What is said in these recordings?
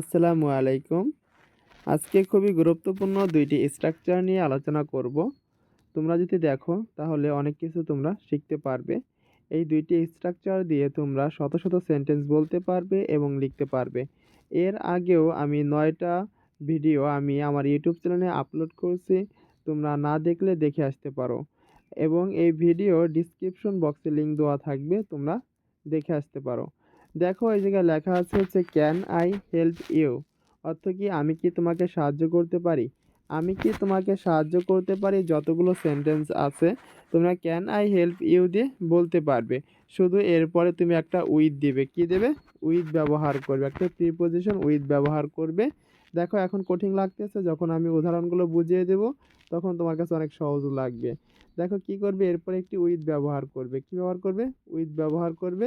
আসসালামু আলাইকুম। আজকে খুবই গুরুত্বপূর্ণ দুইটি স্ট্রাকচার নিয়ে আলোচনা করব। তোমরা যদি দেখো, তাহলে অনেক কিছু তোমরা শিখতে পারবে। এই দুইটি স্ট্রাকচার দিয়ে তোমরা শত শত সেন্টেন্স বলতে পারবে এবং লিখতে পারবে। এর আগেও আমি নয়টা ভিডিও আমি আমার ইউটিউব চ্যানেলে আপলোড করছি, তোমরা না দেখলে দেখে আসতে পারো। এবং এই ভিডিও ডিসক্রিপশন বক্সে লিঙ্ক দেওয়া থাকবে, তোমরা দেখে আসতে পারো। দেখো, এই জায়গায় লেখা আছে হচ্ছে ক্যান আই হেল্প ইউ অর্থ কি, আমি কি তোমাকে সাহায্য করতে পারি? আমি কি তোমাকে সাহায্য করতে পারি? যতগুলো সেন্টেন্স আছে, তোমরা ক্যান আই হেল্প ইউ দিয়ে বলতে পারবে। শুধু এরপরে তুমি একটা উইথ দিবে। কি দেবে? উইথ ব্যবহার করবে। একটা প্রিপোজিশন উইথ ব্যবহার করবে। দেখো এখন কঠিন লাগতেছে, যখন আমি উদাহরণগুলো বুঝিয়ে দেব, তখন তোমার কাছে অনেক সহজ লাগবে। দেখো কি করবে? এরপর একটি উইথ ব্যবহার করবে। কি ব্যবহার করবে? উইথ ব্যবহার করবে।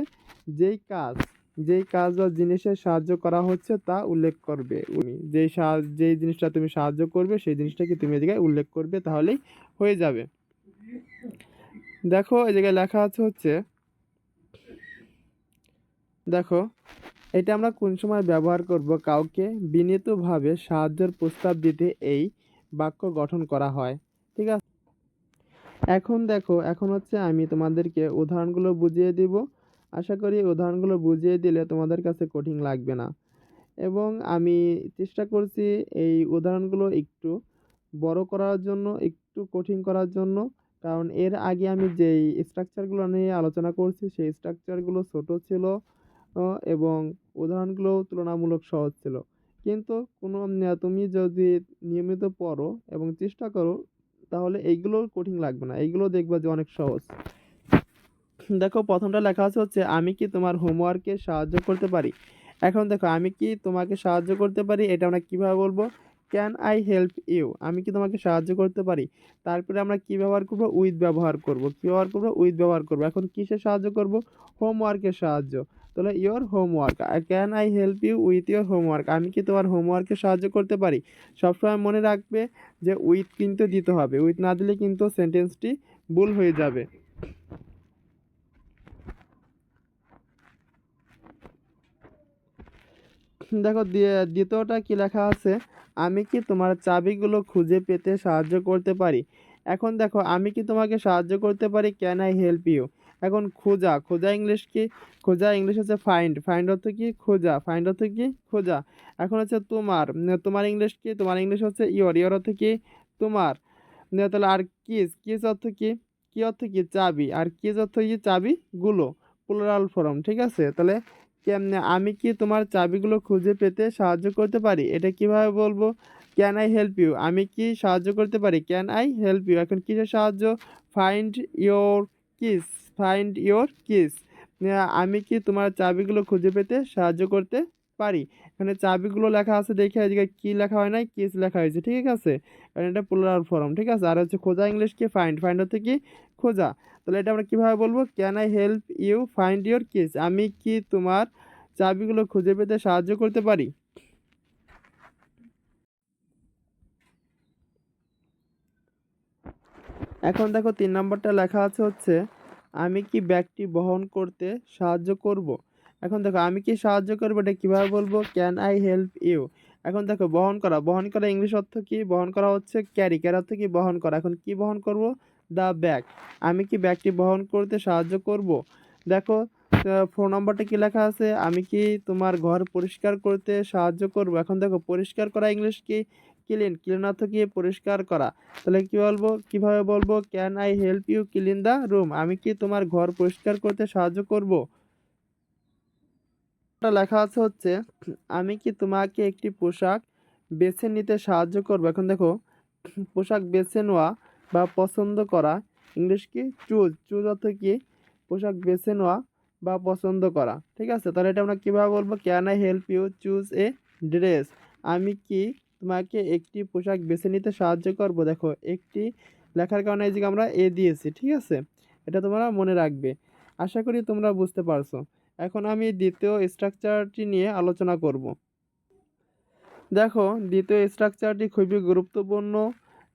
যেই কাজ যেই কাজ বা জিনিসের সাহায্য করা হচ্ছে তা উল্লেখ করবে। উনি যেই যেই জিনিসটা তুমি সাহায্য করবে, সেই জিনিসটাকে তুমি এই জায়গায় উল্লেখ করবে? তাহলেই হয়ে যাবে। দেখো এই জায়গায় লেখা আছে হচ্ছে, দেখো এটা আমরা কোন সময় ব্যবহার করব? কাউকে বিনীতভাবে সাহায্যের প্রস্তাব দিতে এই বাক্য গঠন করা হয়। ঠিক আছে? এখন দেখো, এখন হচ্ছে আমি তোমাদেরকে উদাহরণগুলো বুঝিয়ে দিব। আশা করি উদাহরণগুলো বুঝিয়ে দিলে তোমাদের কাছে কঠিন লাগবে না। এবং আমি চেষ্টা করছি এই উদাহরণগুলো একটু বড় করার জন্য, একটু কঠিন করার জন্য। কারণ এর আগে আমি যেই স্ট্রাকচারগুলো নিয়ে আলোচনা করছি, সেই স্ট্রাকচারগুলো ছোট ছিল। এবং উদাহরণগুলো তুলনামূলক সহজ ছিল। কিন্তু কোনো তুমি যদি নিয়মিত পড়ো এবং চেষ্টা করো, তাহলে এইগুলো কঠিন লাগবে না। এইগুলো দেখবা যে অনেক সহজ। দেখো, প্রথমটা লেখা আছে হচ্ছে, আমি কি তোমার হোমওয়ার্কে সাহায্য করতে পারি? এখন দেখো, আমি কি তোমাকে সাহায্য করতে পারি? এটা আমরা কীভাবে বলব? ক্যান আই হেল্প ইউ আমি কি তোমাকে সাহায্য করতে পারি? তারপরে আমরা কি ব্যবহার করব? উইথ ব্যবহার করব। কী ব্যবহার করব? উইথ ব্যবহার করব। এখন কিসে সাহায্য করব? হোমওয়ার্কের সাহায্য। তাহলে your homework can I help you with your homework আমি কি তোমার হোমওয়ার্কে সাহায্য করতে পারি? সবসময় মনে রাখবে যে উইথ কিন্তু দিতে হবে। উইথ না দিলে কিন্তু সেন্টেন্সটি ভুল হয়ে যাবে। দেখো দ্বি- দ্বিতীয়টা কি লেখা আছে? আমি কি তোমার চাবিগুলো খুঁজে পেতে সাহায্য করতে পারি? এখন দেখো, আমি কি তোমাকে সাহায্য করতে পারি? ক্যান আই হেল্প ইউ এখন খোঁজা খোঁজা ইংলিশ কি? খোঁজা ইংলিশ হচ্ছে ফাইন্ড ফাইন্ড অর্থ কি? খোঁজা ফাইন্ড অর্থ কি? খোঁজা। এখন হচ্ছে তোমার তোমার ইংলিশ কি? তোমার ইংলিশ হচ্ছে ইয়র ইয়র অর্থ কি? তোমার। তাহলে আর কিস কিস অর্থ কি? কি অর্থ কি? চাবি। আর কিস অর্থ কি? চাবি গুলো প্লুরাল ফর্ম ঠিক আছে? তাহলে কেমনে, আমি কি তোমার চাবিগুলো খুঁজে পেতে সাহায্য করতে পারি? এটা কীভাবে বলব? ক্যান আই হেল্প ইউ আমি কি সাহায্য করতে পারি? ক্যান আই হেল্প ইউ এখন কিসের সাহায্য? Find your keys find your keys আমি কি তোমার চাবিগুলো খুঁজে পেতে সাহায্য করতে পারি? এখানে চাবিগুলো লেখা আছে, দেখে আজকে কি লেখা হয় নাই, কিস লেখা হয়েছে, ঠিক আছে? কারণ এটা প্লুরাল ফর্ম ঠিক আছে? আর হচ্ছে খোঁজা ইংলিশ কি? ফাইন্ড ফাইন্ড হচ্ছে কি? খোঁজা। তাহলে এটা আমরা কীভাবে বলব? Can I help you find your keys আমি কি তোমার চাবিগুলো খুঁজে পেতে সাহায্য করতে পারি? এখন দেখো তিন নম্বরটা লেখা আছে হচ্ছে, আমি কি ব্যাগটি বহন করতে সাহায্য করব? এখন দেখো, আমি কি সাহায্য করব এটা কীভাবে বলব? ক্যান আই হেল্প ইউ এখন দেখো, বহন করা বহন করা ইংলিশ অর্থ কি? বহন করা হচ্ছে ক্যারি ক্যারি অর্থ কি? বহন করা। এখন কি বহন করব? দ্য ব্যাগ আমি কি ব্যাগটি বহন করতে সাহায্য করব? দেখো ফোন নম্বরটা কি লেখা আছে? আমি কি তোমার ঘর পরিষ্কার করতে সাহায্য করব? এখন দেখো, পরিষ্কার করা ইংলিশ কি? ক্লিন ক্লিন অর্থ কি পরিষ্কার করা। তাহলে কি বলব? কীভাবে বলব? Can I help you clean the room আমি কি তোমার ঘর পরিষ্কার করতে সাহায্য করব? লেখা আছে হচ্ছে, আমি কি তোমাকে একটি পোশাক বেছে নিতে সাহায্য করব? এখন দেখো, পোশাক বেছে নেওয়া বা পছন্দ করা, ইংলিশ কি? চুজ চুজ অর্থ কি? পোশাক বেছে নেওয়া বা পছন্দ করা। ঠিক আছে? তাহলে এটা আমরা কীভাবে বলব? Can I help you choose a dress আমি কি তোমাকে একটি পোশাক বেছে নিতে সাহায্য করব। দেখো, একটি লেখার কারণে যে আমরা এ দিয়েছি, ঠিক আছে? এটা তোমরা মনে রাখবে। আশা করি তোমরা বুঝতে পারছ। এখন আমি দ্বিতীয় স্ট্রাকচারটি নিয়ে আলোচনা করব। দেখো, দ্বিতীয় স্ট্রাকচারটি খুবই গুরুত্বপূর্ণ।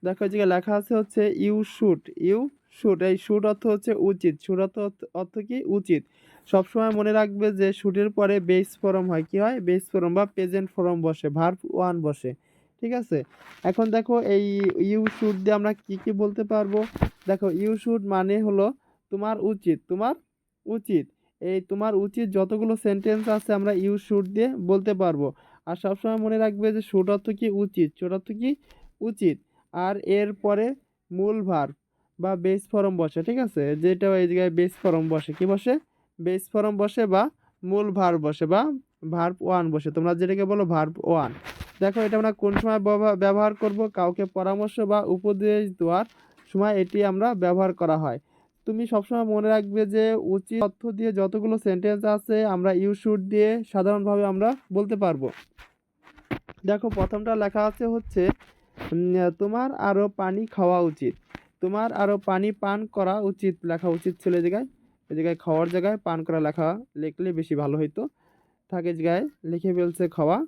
দেখো যে লেখা আছে হচ্ছে ইউ শুট ইউ শুট এই শুট অর্থ হচ্ছে উচিত। শুট অর্থ অর্থ কি? উচিত। সবসময় মনে রাখবে যে শুটের পরে বেস ফরম হয়। কি হয়? বেস ফরম বা present form base verb one base. ঠিক আছে? এখন দেখো এই ইউ শুট দিয়ে আমরা কি কি বলতে পারব? দেখো ইউ শুট মানে হলো তোমার উচিত তোমার উচিত। এই তোমার উচিত যতগুলো সেন্টেন্স আছে আমরা ইউ শুট দিয়ে বলতে পারব। আর সবসময় মনে রাখবে যে শুট অর্থ কি উচিত শুট অর্থ কি উচিত। আর এর পরে মূল ভার্ব বা বেস ফরম বসে, ঠিক আছে? যেটা এই জায়গায় বেস ফরম বসে, কি বসে? বেস ফরম বসে বা মূল ভার্ব বসে বা ভার্ব ওয়ান বসে। তোমরা যেটাকে বলো ভার্ব ওয়ান দেখো, এটা আমরা কোন সময় ব্যবহার- করব? কাউকে পরামর্শ বা উপদেশ দেওয়ার সময় এটি আমরা ব্যবহার করা হয়। তুমি সবসময় মনে রাখবে যে, উচিত তথ্য দিয়ে যতগুলো সেন্টেন্স আছে, আমরা ইউ শুড দিয়ে সাধারণভাবে আমরা বলতে পারব। দেখো, প্রথমটা লেখা আছে হচ্ছে তোমার আরও পানি খাওয়া উচিত। তোমার আরও পানি পান করা উচিত লেখা উচিত ছিল জায়গায়। এই জায়গায় খাওয়ার জায়গায় পান করা লেখা লিখলে বেশি ভালো হইতো। থাকে জায়গায় লিখে ফেলছে খাওয়া।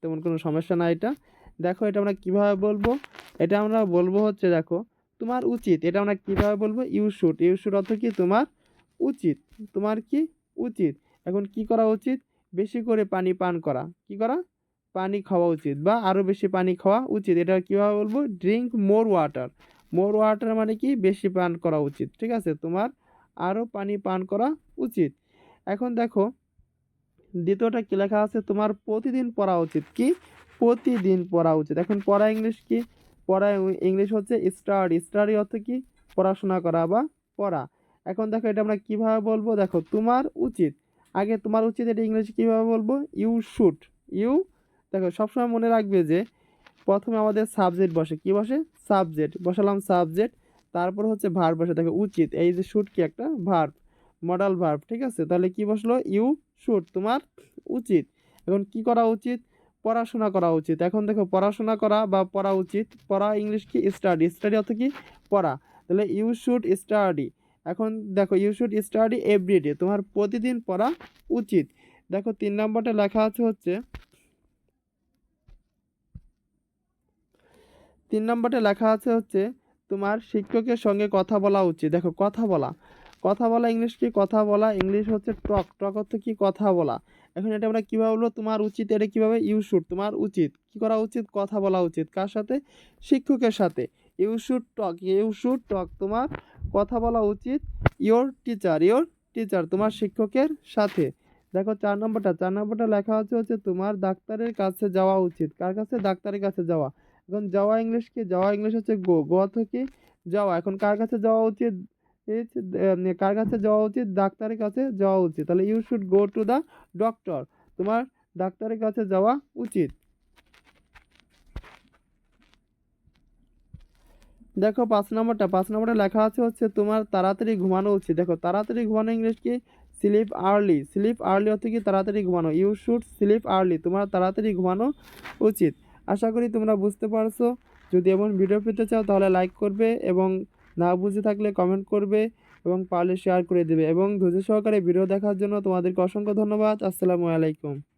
তেমন কোনো সমস্যা না এটা। দেখো এটা আমরা কীভাবে বলব? এটা আমরা বলব হচ্ছে দেখো, তোমার উচিত, এটা আমরা কীভাবে বলব? ইউ শুড ইউ শুড অর্থ কি? তোমার উচিত, তোমার কি উচিত? এখন কি করা উচিত? বেশি করে পানি পান করা। কি করা? পানি খাওয়া উচিত বা আরও বেশি পানি খাওয়া উচিত। এটা কীভাবে বলব? Drink more water more water মানে কি? বেশি পান করা উচিত। ঠিক আছে? তোমার আরও পানি পান করা উচিত। এখন দেখো দ্বিতীয়টা কী লেখা আছে? তোমার প্রতিদিন পড়া উচিত কি? প্রতিদিন পড়া উচিত। এখন পড়া ইংলিশ কি? পড়া ইংলিশ হচ্ছে স্টাডি স্টাডি অর্থ কি? পড়াশোনা করা বা পড়া। এখন দেখো এটা আমরা কীভাবে বলব? দেখো, তোমার উচিত। আগে তোমার উচিত এটা ইংলিশে কীভাবে বলব? ইউ শুড ইউ দেখো, সবসময় মনে রাখবে যে প্রথমে আমাদের সাবজেক্ট বসে। কি বসে? সাবজেক্ট বসালাম সাবজেক্ট তারপর হচ্ছে ভার্ব বসে। দেখো, উচিত। এই যে শুট কি একটা ভার্ব মডাল ভার্ব ঠিক আছে? তাহলে কি বসল? ইউ শুট তোমার উচিত। এখন কি করা উচিত? পড়াশোনা করা উচিত। এখন দেখো, পড়াশোনা করা বা পড়া উচিত। পড়া ইংলিশ কি? স্টাডি স্টাডি অর্থ কি? পড়া। তাহলে ইউ শুড স্টাডি এখন দেখো ইউ শুড স্টাডি এভরিডে তোমার প্রতিদিন পড়া উচিত। দেখো, তিন নম্বরটা লেখা আছে হচ্ছে, তিন নম্বরটা লেখা আছে হচ্ছে, তোমার শিক্ষকের সঙ্গে কথা বলা উচিত। দেখো, কথা বলা। কথা বলা ইংলিশ কি? কথা বলা ইংলিশ হচ্ছে টক। টক অর্থ কি? কথা বলা। এখন এটা আমরা কীভাবে বলব তোমার উচিত, এটা কীভাবে? ইউ শুড তোমার উচিত। কি করা উচিত? কথা বলা উচিত। কার সাথে? শিক্ষকের সাথে। You should talk you should talk তোমার কথা বলা উচিত ইওর টিচার ইওর টিচার তোমার শিক্ষকের সাথে। দেখো চার নম্বরটা। চার নম্বরটা লেখা আছে হচ্ছে তোমার ডাক্তারের কাছে যাওয়া উচিত। কার কাছে? ডাক্তারের কাছে যাওয়া। এখন যাওয়া ইংলিশ কি? যাওয়া ইংলিশ হচ্ছে গো। গো অর্থ কি? যাওয়া। এখন কার কাছে যাওয়া উচিত? কার কাছে যাওয়া উচিত? ডাক্তারের কাছে যাওয়া উচিত। তাহলে you should go to the doctor তোমার ডাক্তারের কাছে যাওয়া উচিত। দেখো, পাঁচ নম্বরটা পাঁচ নম্বরটা লেখা আছে হচ্ছে তোমার তাড়াতাড়ি ঘুমানো উচিত। দেখো, তাড়াতাড়ি ঘুমানো ইংলিশ কি? স্লিপ আর্লি স্লিপ আর্লি অর্থ কি? তাড়াতাড়ি ঘুমানো। ইউ শুড স্লিপ আর্লি তোমার তাড়াতাড়ি ঘুমানো উচিত। আশা করি তোমরা বুঝতে পারছ। যদি এমন ভিডিও পেতে চাও তাহলে লাইক করবে এবং না বুঝে থাকলে কমেন্ট করবে এবং পারলে শেয়ার করে দেবে এবং ধৈর্য সহকারে ভিডিও দেখার জন্য তোমাদেরকে অসংখ্য ধন্যবাদ। আসসালামু আলাইকুম।